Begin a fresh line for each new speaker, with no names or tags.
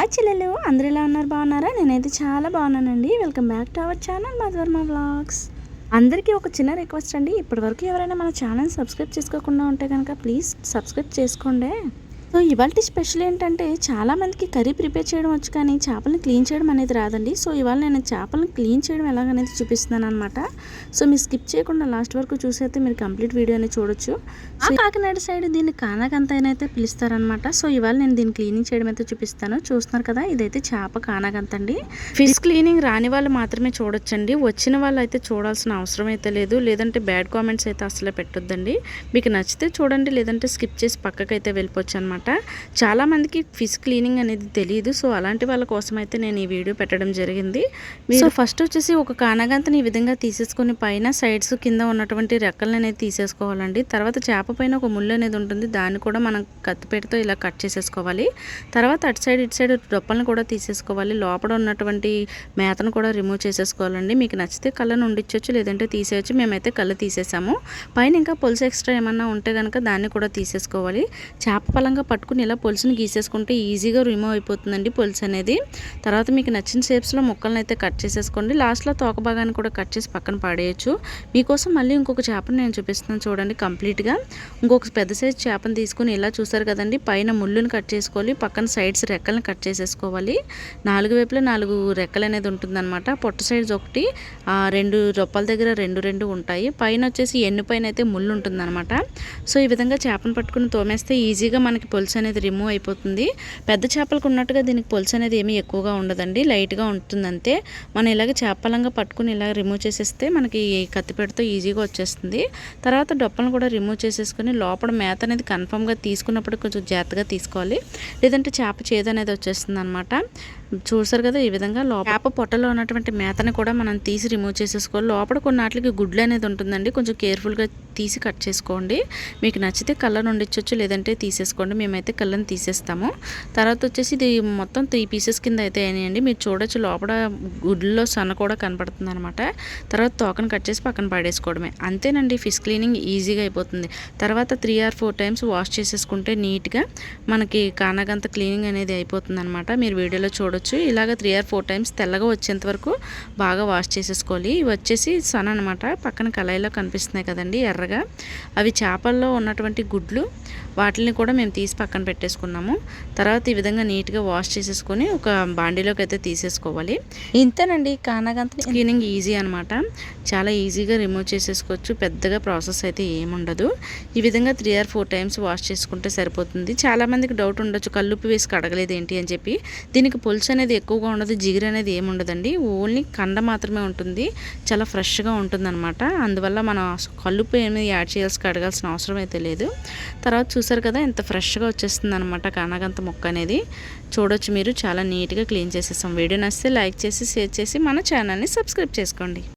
Hi చెల్లెలు అందరు ఎలా ఉన్నారు? బాగున్నారా? నేనైతే చాలా బాగున్నానండి. Welcome back to our channel Madhuvarma vlogs అందరికీ ఒక చిన్న రిక్వెస్ట్ అండి. ఇప్పటివరకు ఎవరైనా మన ఛానల్ సబ్స్క్రైబ్ చేసుకోకుండా ఉంటే కనుక ప్లీజ్ సబ్స్క్రైబ్ చేసుకోండి. సో ఇవాళ స్పెషల్ ఏంటంటే చాలామందికి కర్రీ ప్రిపేర్ చేయడం వచ్చు కానీ చేపలను క్లీన్ చేయడం అనేది రాదండి. సో ఇవాళ నేను చేపలను క్లీన్ చేయడం ఎలాగనేది చూపిస్తున్నాను అనమాట సో మీరు స్కిప్ చేయకుండా లాస్ట్ వరకు చూసైతే మీరు కంప్లీట్ వీడియో అనేది చూడొచ్చు. సో కాకినాడ సైడ్ దీన్ని కానాగంత అయితే పిలుస్తారనమాట సో ఇవాళ నేను దీన్ని క్లీనింగ్ చేయడం అయితే చూపిస్తాను. చూస్తున్నారు కదా ఇదైతే చేప కానాగంత అండి. ఫిష్ క్లీనింగ్ రాని వాళ్ళు మాత్రమే చూడొచ్చండి. వచ్చిన వాళ్ళు అయితే చూడాల్సిన అవసరం అయితే లేదు. లేదంటే బ్యాడ్ కామెంట్స్ అయితే అసలే పెట్టొద్దండి. మీకు నచ్చితే చూడండి లేదంటే స్కిప్ చేసి పక్కకైతే వెళ్ళిపోవచ్చు అనమాట అనమాట. చాలామందికి ఫిష్ క్లీనింగ్ అనేది తెలియదు సో అలాంటి వాళ్ళ కోసం అయితే నేను ఈ వీడియో పెట్టడం జరిగింది. మీరు ఫస్ట్ వచ్చేసి ఒక కానగంతని ఈ విధంగా తీసేసుకుని పైన సైడ్స్ కింద ఉన్నటువంటి రెక్కలను అనేది తీసేసుకోవాలండి. తర్వాత చేప పైన ఒక ముళ్ళు అనేది ఉంటుంది. దాన్ని కూడా మనం కత్తిపేటతో ఇలా కట్ చేసేసుకోవాలి. తర్వాత అటు సైడ్ ఇటు సైడ్ డొప్పలను కూడా తీసేసుకోవాలి. లోపల ఉన్నటువంటి మేతను కూడా రిమూవ్ చేసేసుకోవాలండి. మీకు నచ్చితే కళ్ళను ఉండిచ్చవచ్చు లేదంటే తీసేయచ్చు. మేమైతే కళ్ళు తీసేసాము. పైన ఇంకా పులుసు ఎక్స్ట్రా ఏమన్నా ఉంటే కనుక దాన్ని కూడా తీసేసుకోవాలి. చేప పలంగా పట్టుకుని ఇలా పొలుసుని గీసేసుకుంటే ఈజీగా రిమూవ్ అయిపోతుందండి పొలుసు అనేది. తర్వాత మీకు నచ్చిన షేప్స్లో ముక్కలను అయితే కట్ చేసేసుకోండి. లాస్ట్లో తోక భాగాన్ని కూడా కట్ చేసి పక్కన పాడేయచ్చు. మీకోసం మళ్ళీ ఇంకొక చేపను నేను చూపిస్తున్నాను చూడండి కంప్లీట్గా ఇంకొక పెద్ద సైజ్ చేపను తీసుకుని ఇలా చూసారు కదండి పైన ముళ్ళుని కట్ చేసుకోవాలి పక్కన సైడ్స్ రెక్కలను కట్ చేసేసుకోవాలి. నాలుగు వైపులో నాలుగు రెక్కలు అనేది ఉంటుందన్నమాట. పొట్ట సైడ్స్ ఒకటి రెండు రొప్పల దగ్గర రెండు రెండు ఉంటాయి. పైన వచ్చేసి ఎన్ను పైన అయితే ముళ్ళు ఉంటుందన్నమాట. సో ఈ విధంగా చేపను పట్టుకుని తోమేస్తే ఈజీగా మనకి పొలుసు అనేది రిమూవ్ అయిపోతుంది. పెద్ద చేపలకు ఉన్నట్టుగా దీనికి పొలుసు అనేది ఏమీ ఎక్కువగా ఉండదండి. లైట్గా ఉంటుంది అంతే. మనం ఇలాగ చేపలంగా పట్టుకుని ఇలా రిమూవ్ చేసేస్తే మనకి కత్తిపెడితో ఈజీగా వచ్చేస్తుంది. తర్వాత డొప్పలను కూడా రిమూవ్ చేసేసుకొని లోపల మేత అనేది కన్ఫామ్గా తీసుకున్నప్పుడు కొంచెం జాగ్రత్తగా తీసుకోవాలి. లేదంటే చేప చేదు అనేది వచ్చేస్తుంది అనమాట చూసారు కదా ఈ విధంగా లోప పొట్టలో ఉన్నటువంటి మేతని కూడా మనం తీసి రిమూవ్ చేసేసుకోవాలి. లోపల కొన్నాటికి గుడ్లు అనేది ఉంటుందండి. కొంచెం కేర్ఫుల్గా తీసి కట్ చేసుకోండి. మీకు నచ్చితే కళ్ళను వండించవచ్చు లేదంటే తీసేసుకోండి. మేమైతే కళ్ళను తీసేస్తాము. తర్వాత వచ్చేసి ఇది మొత్తం త్రీ పీసెస్ కింద అయితే అయినాయండి. మీరు చూడొచ్చు లోపల గుడ్లలో సన్న కూడా కనపడుతుంది అనమాట తర్వాత తోకను కట్ చేసి పక్కన పడేసుకోవడమే. అంతేనండి ఫిష్ క్లీనింగ్ ఈజీగా అయిపోతుంది. తర్వాత three or four times wash చేసేసుకుంటే నీట్గా మనకి కానగంత క్లీనింగ్ అనేది అయిపోతుంది అనమాట మీరు వీడియోలో చూడొచ్చు. చేసుకోవచ్చు ఇలాగ త్రీ ఆర్ ఫోర్ టైమ్స్ తెల్లగా వచ్చేంత వరకు బాగా వాష్ చేసేసుకోవాలి. ఇవి వచ్చేసి సన్ అనమాట పక్కన కళాయిలో కనిపిస్తున్నాయి కదండి ఎర్రగా. అవి చేపల్లో ఉన్నటువంటి గుడ్లు. వాటిని కూడా మేము తీసి పక్కన పెట్టేసుకున్నాము. తర్వాత ఈ విధంగా నీట్గా వాష్ చేసేసుకొని ఒక బాండీలోకి అయితే తీసేసుకోవాలి. ఇంతేనండి కానగంత క్లీనింగ్ ఈజీ అనమాట చాలా ఈజీగా రిమూవ్ చేసేసుకోవచ్చు. పెద్దగా ప్రాసెస్ అయితే ఏముండదు. ఈ విధంగా three or four times wash చేసుకుంటే సరిపోతుంది. చాలామందికి డౌట్ ఉండొచ్చు. కల్లుప్పు వేసి కడగలేదు ఏంటి అని చెప్పి. దీనికి పులుసు అనేది ఎక్కువగా ఉండదు జిగురు అనేది ఏముండదండి ఓన్లీ కండ మాత్రమే ఉంటుంది. చాలా ఫ్రెష్గా ఉంటుందన్నమాట. అందువల్ల మనం కలుపు ఏమి యాడ్ చేయాల్సి కడగాల్సిన అవసరం అయితే లేదు. తర్వాత చూసారు కదా ఎంత ఫ్రెష్గా వచ్చేస్తుంది అనమాట కానాగంత మొక్క అనేది. చూడొచ్చు మీరు. చాలా నీట్గా క్లీన్ చేసేస్తాం వీడియో నచ్చితే లైక్ చేసి షేర్ చేసి మన ఛానల్ని సబ్స్క్రైబ్ చేసుకోండి.